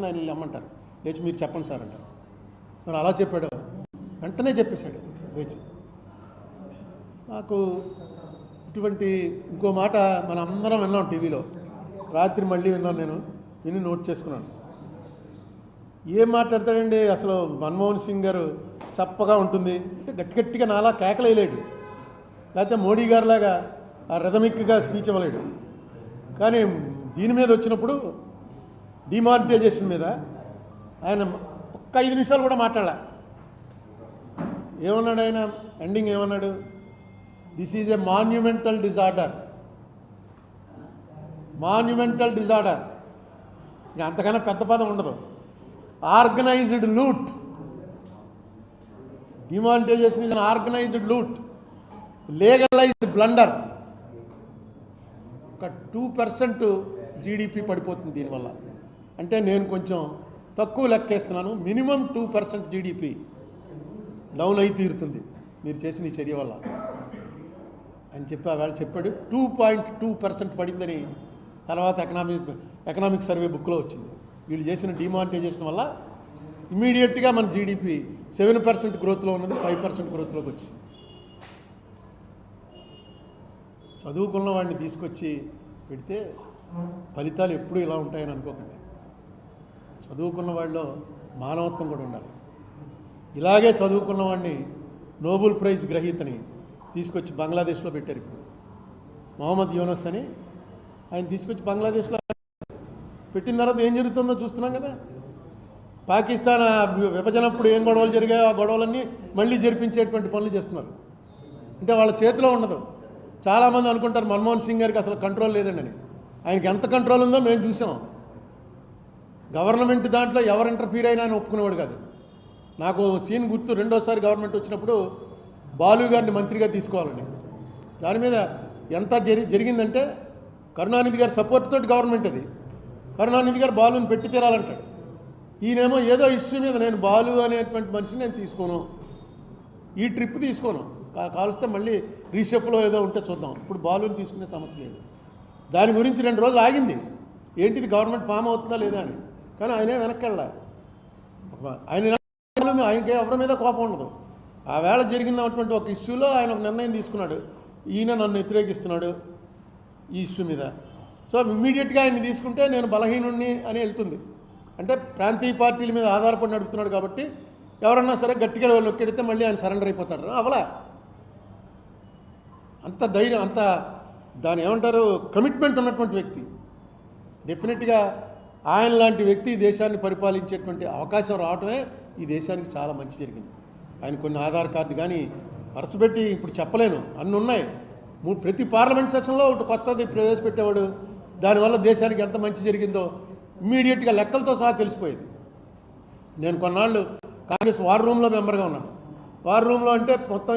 మాట్లాడుతుంది ఆయన వెళ్ళమంటారు లేచి మీరు చెప్పండి సార్ అంటారు. మరి అలా చెప్పాడు వెంటనే చెప్పేశాడు. లేచి. నాకు ఇటువంటి ఇంకో మాట మన అందరం విన్నాం టీవీలో. రాత్రి మళ్ళీ విన్నాను నేను. విని నోట్ చేసుకున్నాను. ఏం మాట్లాడతాడండి? అసలు మన్మోహన్ సింగ్ గారు చప్పగా ఉంటుంది. అంటే గట్టి గట్టిగా నాలా కేకలేయలేడు. లేకపోతే మోడీ గారిలాగా ఆ రథమిక్గా స్పీచ్ ఇవ్వలేడు. కానీ దీని మీద వచ్చినప్పుడు డిమానిటైజేషన్ మీద ఆయన ఒక్క ఐదు నిమిషాలు కూడా మాట్లాడాల. ఏమన్నాడు ఆయన? ఎండింగ్ ఏమన్నాడు? This is a monumental disorder monumental disorder ఇంకా అంతకన్నా పెద్ద పదం ఉండదు. Organised loot demonetisation is an organised loot legalised blunder ఒక టూ పర్సెంట్ జీడిపి పడిపోతుంది దీనివల్ల. అంటే నేను కొంచెం తక్కువ లెక్కేస్తున్నాను. Minimum two percent GDP down అయి తీరుతుంది మీరు చేసిన ఈ చర్య వల్ల. అని చెప్పి ఆవేళ చెప్పాడు. టూ పాయింట్ టూ పర్సెంట్ పడిందని తర్వాత ఎకనామిక్ ఎకనామిక్ సర్వే బుక్లో వచ్చింది. వీళ్ళు చేసిన డిమానిటైజేషన్ వల్ల ఇమీడియట్గా మన జీడిపి సెవెన్ పర్సెంట్ గ్రోత్లో ఉన్నది ఫైవ్ పర్సెంట్ గ్రోత్లోకి వచ్చింది. చదువుకున్న వాడిని తీసుకొచ్చి పెడితే ఫలితాలు ఎప్పుడూ ఇలా ఉంటాయని అనుకోకండి. చదువుకున్న వాళ్ళలో మానవత్వం కూడా ఉండాలి. ఇలాగే చదువుకున్న వాడిని నోబెల్ ప్రైజ్ గ్రహీతని తీసుకొచ్చి బంగ్లాదేశ్లో పెట్టారు ఇప్పుడు. మొహమ్మద్ యూనస్ అని ఆయన తీసుకొచ్చి బంగ్లాదేశ్లో పెట్టిన తర్వాత ఏం జరుగుతుందో చూస్తున్నాం కదా. పాకిస్తాన్ విభజనప్పుడు ఏం గొడవలు జరిగాయో ఆ గొడవలన్నీ మళ్ళీ జరిపించేటువంటి పనులు చేస్తున్నారు. అంటే వాళ్ళ చేతిలో ఉండదు. చాలామంది అనుకుంటారు మన్మోహన్ సింగ్ గారికి అసలు కంట్రోల్ లేదండి అని. ఆయనకి ఎంత కంట్రోల్ ఉందో మేము చూసాం. గవర్నమెంట్ దాంట్లో ఎవరు ఇంటర్ఫీర్ అయినా అని ఒప్పుకునేవాడు కాదు. నాకు సీన్ గుర్తు రెండోసారి గవర్నమెంట్ వచ్చినప్పుడు బాలు గారిని మంత్రిగా తీసుకోవాలని. దాని మీద ఎంత జరి జరిగిందంటే కరుణానిధి గారి సపోర్ట్ తోటి గవర్నమెంట్ అది. కరుణానిధి గారు బాలుని పెట్టి తీరాలంటాడు. ఈయనేమో ఏదో ఇష్యూ మీద నేను బాలు అనేటువంటి మనిషిని నేను తీసుకోను. ఈ ట్రిప్ తీసుకోను. కా- కావలిస్తే మళ్ళీ రీషెఫ్లో ఏదో ఉంటే చూద్దాం. ఇప్పుడు బాలుని తీసుకునే సమస్య లేదు. దాని గురించి రెండు రోజులు ఆగింది. ఏంటిది గవర్నమెంట్ ఫామ్ అవుతుందా లేదా అని. కానీ ఆయనే వెనక్కి వెళ్ళా ఆయన ఆయనకి ఎవరి మీద కోపం ఉండదు. ఆ వేళ జరిగినటువంటి ఒక ఇష్యూలో ఆయన ఒక నిర్ణయం తీసుకున్నాడు. ఈయన నన్ను వ్యతిరేకిస్తున్నాడు ఈ ఇష్యూ మీద. సో ఇమ్మీడియట్గా ఆయన తీసుకుంటే నేను బలహీనుణ్ణి అని వెళ్తుంది. అంటే ప్రాంతీయ పార్టీల మీద ఆధారపడి నడుపుతున్నాడు కాబట్టి ఎవరన్నా సరే గట్టిగా నొక్కెడితే మళ్ళీ ఆయన సరెండర్ అయిపోతాడు. అవలా? అంత ధైర్యం అంత దాని ఏమంటారు? కమిట్మెంట్ ఉన్నటువంటి వ్యక్తి. డెఫినెట్గా ఆయన లాంటి వ్యక్తి దేశాన్ని పరిపాలించేటువంటి అవకాశం రావటమే ఈ దేశానికి చాలా మంచి జరిగింది. ఆయన కొన్ని ఆధార్ కార్డు కానీ వరసపెట్టి ఇప్పుడు చెప్పలేను. అన్ని ఉన్నాయి. ప్రతి పార్లమెంట్ సెక్షన్లో ఒకటి కొత్తది ప్రవేశపెట్టేవాడు. దానివల్ల దేశానికి ఎంత మంచి జరిగిందో ఇమ్మీడియట్గా లెక్కలతో సహా తెలిసిపోయేది. నేను కొన్నాళ్ళు కాంగ్రెస్ వార్ రూమ్లో మెంబర్గా ఉన్నాను. వార్ రూమ్లో అంటే మొత్తం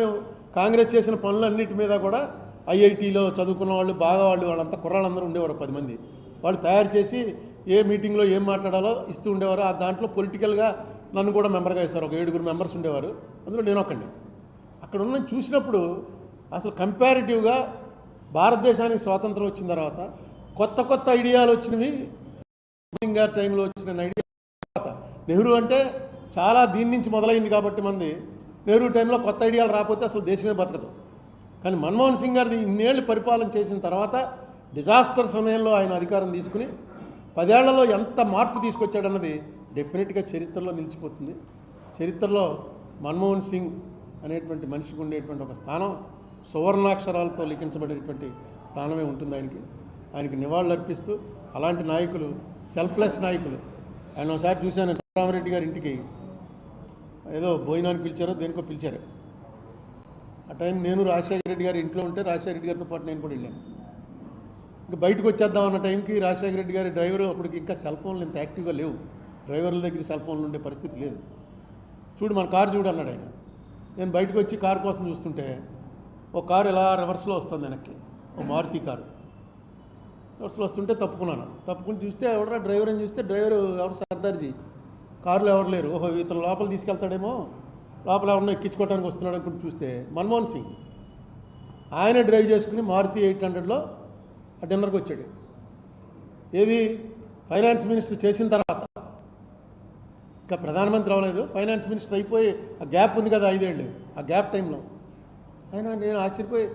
కాంగ్రెస్ చేసిన పనులన్నిటి మీద కూడా ఐఐటీలో చదువుకున్న వాళ్ళు బాగా వాళ్ళు వాళ్ళంతా కుర్రాళ్ళందరూ ఉండేవారు పది మంది. వాళ్ళు తయారు చేసి ఏ మీటింగ్లో ఏం మాట్లాడాలో ఇస్తూ ఉండేవారు. ఆ దాంట్లో పొలిటికల్గా నన్ను కూడా మెంబర్గా వేశారు. ఒక ఏడుగురు మెంబర్స్ ఉండేవారు. అందులో నేను ఒకండి అక్కడ ఉన్న చూసినప్పుడు అసలు కంపారిటివ్గా భారతదేశానికి స్వాతంత్రం వచ్చిన తర్వాత కొత్త కొత్త ఐడియాలు వచ్చినవి గారి టైంలో వచ్చిన ఐడియా తర్వాత. నెహ్రూ అంటే చాలా దీని నుంచి మొదలైంది కాబట్టి మంది. నెహ్రూ టైంలో కొత్త ఐడియాలు రాకపోతే అసలు దేశమే బతకదు. కానీ మన్మోహన్ సింగ్ గారిది ఇన్నేళ్ళు పరిపాలన చేసిన తర్వాత డిజాస్టర్ సమయంలో ఆయన అధికారం తీసుకుని పదేళ్ళలో ఎంత మార్పు తీసుకొచ్చాడన్నది డెఫినెట్గా చరిత్రలో నిలిచిపోతుంది. చరిత్రలో మన్మోహన్ సింగ్ అనేటువంటి మనిషికి ఉండేటువంటి ఒక స్థానం సువర్ణాక్షరాలతో లిఖించబడేటువంటి స్థానమే ఉంటుంది ఆయనకి. ఆయనకి నివాళులు అర్పిస్తూ అలాంటి నాయకులు సెల్ఫ్లెస్ నాయకులు. ఆయన ఒకసారి చూశాను రామరెడ్డి గారి ఇంటికి. ఏదో భోజనాన్ని పిలిచారో దేనికో పిలిచారు. ఆ టైం నేను రాజశేఖర రెడ్డి గారి ఇంట్లో ఉంటే రాజశేఖర రెడ్డి గారితో పాటు నేను కూడా వెళ్ళాను. ఇంకా బయటకు వచ్చేద్దాం అన్న టైంకి రాజశేఖర రెడ్డి గారి డ్రైవరు అప్పటికి ఇంకా సెల్ ఫోన్లు ఇంత యాక్టివ్గా లేవు. డ్రైవర్ల దగ్గర సెల్ ఫోన్లు ఉండే పరిస్థితి లేదు. చూడు మన కారు చూడు అన్నాడు ఆయన. నేను బయటకు వచ్చి కారు కోసం చూస్తుంటే ఒక కారు ఇలా రివర్స్లో వస్తుంది వెనక్కి. ఓ మారుతి కారు. రివర్స్లో వస్తుంటే తప్పుకున్నాను. తప్పుకుని చూస్తే ఎవడరా డ్రైవర్ అని చూస్తే డ్రైవర్ ఎవరు? సర్దార్జీ. కారులో ఎవరు లేరు? ఓహో ఇతను లోపల తీసుకెళ్తాడేమో. లోపల ఎవరినో ఎక్కించుకోవడానికి వస్తున్నాడు అనుకుంటూ చూస్తే మన్మోహన్ సింగ్. ఆయన డ్రైవ్ చేసుకుని మారుతి ఎయిట్ హండ్రెడ్లో ఆ డిన్నర్కి వచ్చాడు. ఏది ఫైనాన్స్ మినిస్టర్ చేసిన తర్వాత. ఇంకా ప్రధానమంత్రి అవ్వలేదు. ఫైనాన్స్ మినిస్టర్ అయిపోయి ఆ గ్యాప్ ఉంది కదా ఐదేళ్ళు. ఆ గ్యాప్ టైంలో. ఆయన నేను ఆశ్చర్యపోయి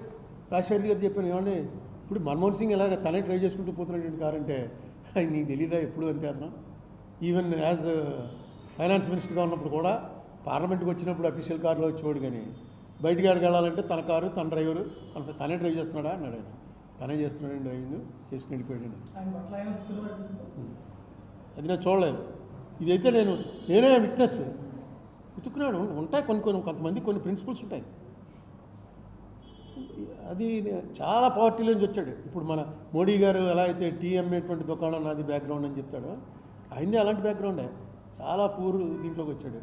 రాజశేఖర్ గారు చెప్పాను ఏమండి ఇప్పుడు మన్మోహన్ సింగ్ ఇలాగ తనే డ్రైవ్ చేసుకుంటూ పోతున్నాడు కారు అంటే? "అది నీకు తెలీదా ఎప్పుడు? అంతే అతను ఈవెన్ యాజ్ ఫైనాన్స్ మినిస్టర్గా ఉన్నప్పుడు కూడా పార్లమెంట్కి వచ్చినప్పుడు అఫీషియల్ కారులో వచ్చేవాడు కానీ బయటికి ఆడికి వెళ్ళాలంటే తన కారు తన డ్రైవరు తన తనే డ్రైవ్ చేస్తున్నాడా? అన్నాడు ఆయన. తనే చేస్తున్నాడు డ్రైవింగ్ చేసుకుని వెళ్ళిపోయాడు అది నేను చూడలేదు. ఇదైతే నేను నేనే విట్నెస్ ఉతుకున్నాడు ఉంటాయి కొన్ని కొన్ని కొంతమంది కొన్ని ప్రిన్సిపల్స్ ఉంటాయి. అది చాలా పార్టీల నుంచి వచ్చాడు. ఇప్పుడు మన మోడీ గారు ఎలా అయితే టీ అమ్మేటువంటి దుకాణం నాది బ్యాక్గ్రౌండ్ అని చెప్తాడో అయింది అలాంటి బ్యాక్గ్రౌండే చాలా పూర్ దీంట్లోకి వచ్చాడు.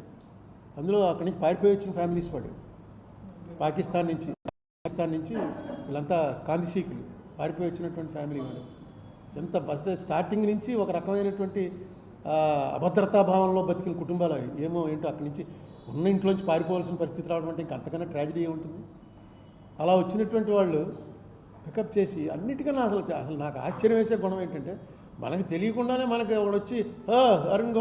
అందులో అక్కడి నుంచి పారిపోయి వచ్చిన ఫ్యామిలీస్ వాడు. పాకిస్తాన్ నుంచి పాకిస్తాన్ నుంచి వీళ్ళంతా కాందిశీకులు పారిపోయి వచ్చినటువంటి ఫ్యామిలీ వాడు. ఎంత ఫస్ట్ స్టార్టింగ్ నుంచి ఒక రకమైనటువంటి ఆ, అభద్రతా భావంలో బతికిన కుటుంబాలు అవి. ఏమో ఏంటో అక్కడి నుంచి ఉన్న ఇంట్లోంచి పారిపోవాల్సిన పరిస్థితి రావడం అంటే ఇంకా అంతకన్నా ట్రాజడీ ఏముంటుంది? అలా వచ్చినటువంటి వాళ్ళు పికప్ చేసి అన్నిటికన్నా అసలు అసలు నాకు ఆశ్చర్యం వేసే గుణం ఏంటంటే మనకు తెలియకుండానే మనకి ఒకడొచ్చి వచ్చి అరుణ్